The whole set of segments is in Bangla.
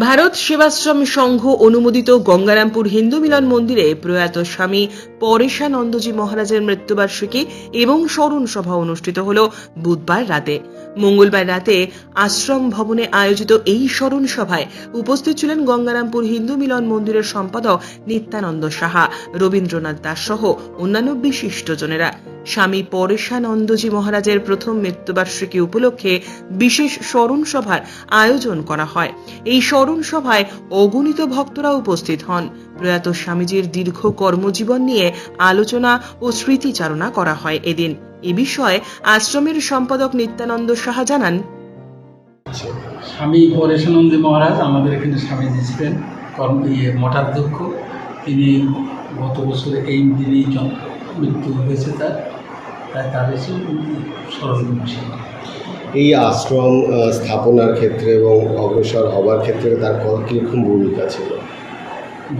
ভারত সেবাশ্রম সংঘ অনুমোদিত গঙ্গারামপুর হিন্দু মিলন মন্দিরে প্রয়াত স্বামী পরেশানন্দজি মহারাজের মৃত্যুবার্ষিকী এবং স্মরণ সভা অনুষ্ঠিত হল বুধবার রাতে। মঙ্গলবার রাতে আশ্রম ভবনে আয়োজিত এই স্মরণ সভায় উপস্থিত ছিলেন গঙ্গারামপুর হিন্দু মিলন মন্দিরের সম্পাদক নিত্যানন্দ সাহা, রবীন্দ্রনাথ দাস সহ অন্যান্য বিশিষ্টজনেরা স্বামী পরেশানন্দজি মহারাজের প্রথম মৃত্যুবার্ষিকী উপলক্ষে বিশেষ স্মরণ সভার আয়োজন করা হয়। এই স্মরণ সভায় অগণিত ভক্তরা উপস্থিত হন। প্রয়াত স্বামীজির দীর্ঘ কর্মজীবন নিয়ে আলোচনা ও স্মৃতিচারণা করা হয় এদিন। এ বিষয়ে আশ্রমের সম্পাদক নিত্যানন্দ সাহা জানান। স্বামী পরেশানন্দী মহারাজ আমাদের এখানে স্বামীজি ছিলেন কর্ম ইয়ে মঠাধ্যক্ষ। তিনি গত বছর এই দিনেই মৃত্যু হয়েছে তার তাই তার এসে স্মরণ করছি। এই আশ্রম স্থাপনার ক্ষেত্রে এবং অগ্রসর হবার ক্ষেত্রে তার কীরকম ভূমিকা ছিল?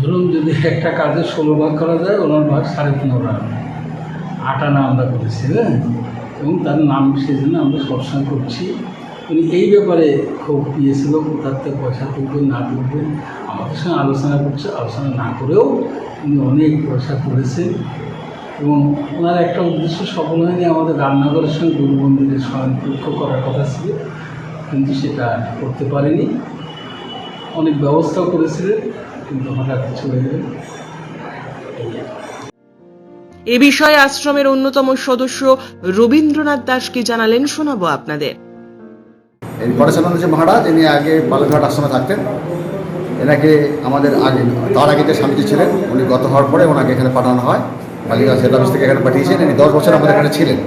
ধরুন যদি একটা কাজে ষোলো ভাগ করা যায় ওনার ভাগ সাড়ে পনেরো আনা আট আনা আমরা করেছি হ্যাঁ এবং তার নাম সেই জন্য আমরা সবসময় করছি। উনি এই ব্যাপারে খুব ইয়ে ছিল কোথার থেকে পয়সা তুলবেন না তুলবেন আমাদের সঙ্গে আলোচনা করছে। আলোচনা না করেও উনি অনেক পয়সা তুলেছেন। এবং ওনার একটা উদ্দেশ্য সফল হয়নি আমাদের রান্নাঘরের সঙ্গে গুরু মন্দিরের সংযুক্ত করার কথা ছিল। কিন্তু সেটা করতে পারেনি। অনেক ব্যবস্থাও করেছিলেন কিন্তু হঠাৎ চলে গেলেন। এই এ বিষয়ে আশ্রমের অন্যতম সদস্য রবীন্দ্রনাথ দাস কি জানালেন শোনাবো আপনাদের। এই পরেশানন্দজি মহারাজ ইনি আগে বালুরঘাট আশ্রমে থাকতেন। এনাকে আমাদের আগে তার আগে যে স্বামীজি ছিলেন উনি গত হওয়ার পরে ওনাকে এখানে পাঠানো হয়। বালিগঞ্জ হেড অফিস থেকে এখানে পাঠিয়েছেন ইনি দশ বছর আমাদের এখানে ছিলেন।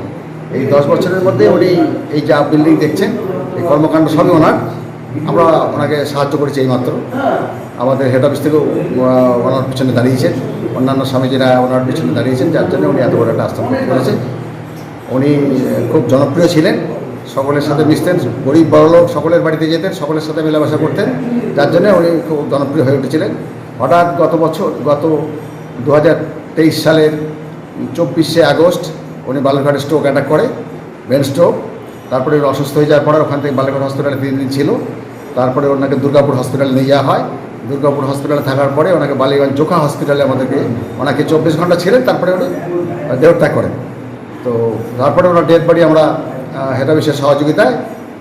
এই দশ বছরের মধ্যে উনি এই যা বিল্ডিং দেখছেন, এই কর্মকাণ্ড সবই ওনার। আমরা ওনাকে সাহায্য করেছি এইমাত্র। আমাদের হেড অফিস থেকেও ওনার পিছনে দাঁড়িয়েছেন। অন্যান্য স্বামীজিরা ওনার পিছনে দাঁড়িয়েছেন, যার জন্য উনি এত বড় একটা করতে পেরেছে উনি খুব জনপ্রিয় ছিলেন। সকলের সাথে মিশতেন, গরিব বড়লোক সকলের বাড়িতে যেতেন, সকলের সাথে মেলামেশা করতেন। যার জন্য উনি খুব জনপ্রিয় হয়ে উঠেছিলেন। হঠাৎ গত বছর, গত দু হাজার সালের চব্বিশে আগস্ট উনি বালুরঘাটে স্ট্রোক অ্যাটাক করে ব্রেন স্ট্রোক তারপরে অসুস্থ হয়ে যাওয়ার পরে ওখান থেকে বালুরঘাট হসপিটালে তিন দিন ছিল। তারপরে ওনাকে দুর্গাপুর হসপিটালে নিয়ে যাওয়া হয়। দুর্গাপুর হসপিটালে থাকার পরে ওনাকে বালিগঞ্জ জোখা হসপিটালে আমাদেরকে ওনাকে চব্বিশ ঘণ্টা ছিলেন, তারপরে উনি দেহত্যাগ করেন। তো তারপরে ওনার ডেড বডি আমরা অফিসের সহযোগিতায়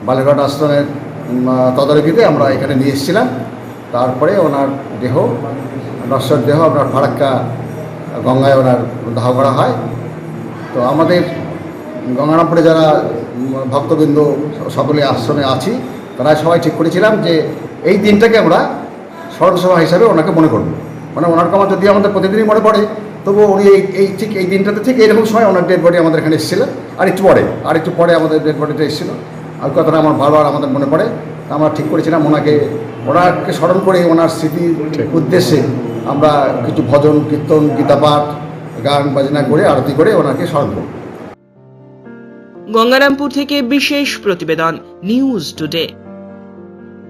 বালুরঘাট আশ্রমের তদারকিতে আমরা এখানে নিয়ে এসেছিলাম। তারপরে ওনার দেহ, নশ্বর দেহ, আপনার ফারাক্কা গঙ্গায় ওনার দাহ করা হয়। তো আমাদের গঙ্গারামপুরে যারা ভক্তবৃন্দ সকলে আশ্রমে আছি, তারা সবাই ঠিক করেছিলাম যে এই দিনটাকে আমরা স্মরণসভা হিসাবে ওনাকে মনে করব। মানে ওনার কামা যদি আমাদের প্রতিদিনই মনে পড়ে তবু উনি এই এই ঠিক এই দিনটাতে ঠিক এইরকম সময় ওনার ডেড বডি আমাদের এখানে এসেছিল। আর একটু পরে, আর একটু পরে আমাদের ডেড বডিটা এসেছিল। আর কথাটা আমার বারবার আমাদের মনে পড়ে। তা আমরা ঠিক করেছিলাম ওনাকে ওনাকে স্মরণ করে ওনার স্মৃতির উদ্দেশ্যে আমরা কিছু ভজন, কীর্তন গীতাপাঠ গান, বাজনা করে, আরতি করে ওনাকে স্মরণ করব। গঙ্গারামপুর থেকে বিশেষ প্রতিবেদন নিউজ টুডে